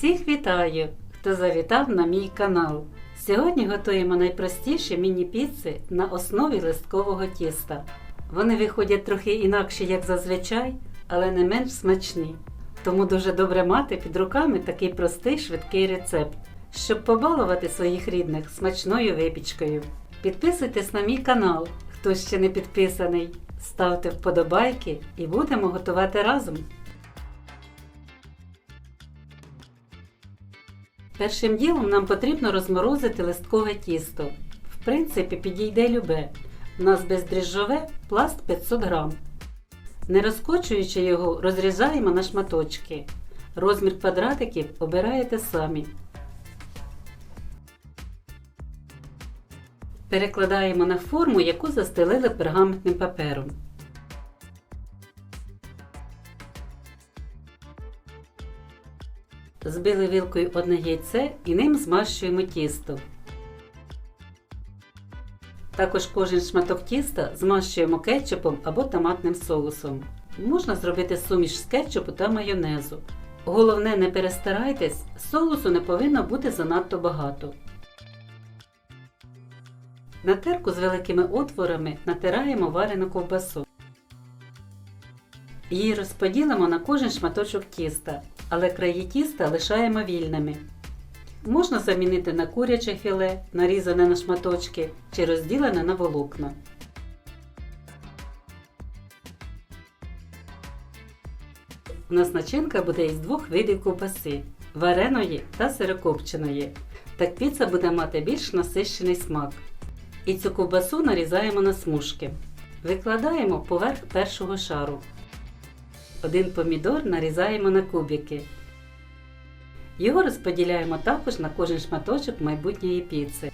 Всіх вітаю, хто завітав на мій канал. Сьогодні готуємо найпростіші міні-піци на основі листкового тіста. Вони виходять трохи інакше, як зазвичай, але не менш смачні. Тому дуже добре мати під руками такий простий швидкий рецепт, щоб побалувати своїх рідних смачною випічкою. Підписуйтесь на мій канал, хто ще не підписаний. Ставте вподобайки і будемо готувати разом. Першим ділом нам потрібно розморозити листкове тісто. В принципі, підійде любе. У нас бездріжджове пласт 500 грам. Не розкочуючи його, розрізаємо на шматочки. Розмір квадратиків обираєте самі. Перекладаємо на форму, яку застелили пергаментним папером. Збили вілкою одне яйце і ним змащуємо тісто. Також кожен шматок тіста змащуємо кетчупом або томатним соусом. Можна зробити суміш з кетчупу та майонезу. Головне, не перестарайтесь, соусу не повинно бути занадто багато. На терку з великими отворами натираємо варену ковбасу. Її розподілимо на кожен шматочок тіста, але краї тіста лишаємо вільними. Можна замінити на куряче філе, нарізане на шматочки чи розділене на волокна. У нас начинка буде із двох видів ковбаси вареної та сирокопченої. Так піца буде мати більш насищений смак. І цю ковбасу нарізаємо на смужки. Викладаємо поверх першого шару. Один помідор нарізаємо на кубики. Його розподіляємо також на кожен шматочок майбутньої піци.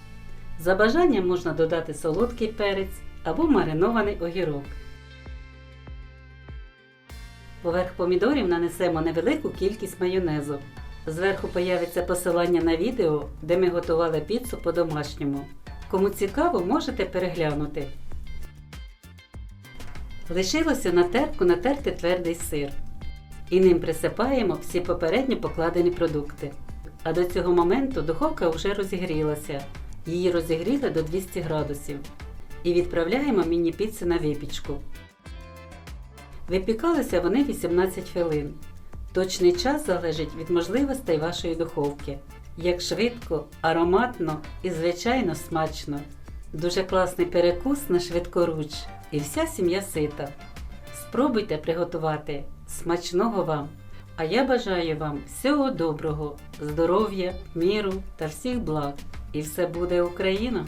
За бажанням можна додати солодкий перець або маринований огірок. Поверх помідорів нанесемо невелику кількість майонезу. Зверху появиться посилання на відео, де ми готували піцу по-домашньому. Кому цікаво, можете переглянути. Лишилося на терку натерти твердий сир. І ним присипаємо всі попередньо покладені продукти. А до цього моменту духовка вже розігрілася. Її розігріли до 200 градусів. І відправляємо міні-піци на випічку. Випікалися вони 18 хвилин. Точний час залежить від можливостей вашої духовки. Як швидко, ароматно і, звичайно, смачно. Дуже класний перекус на швидкоруч і вся сім'я сита. Спробуйте приготувати смачного вам! А я бажаю вам всього доброго, здоров'я, міру та всіх благ. І все буде Україна!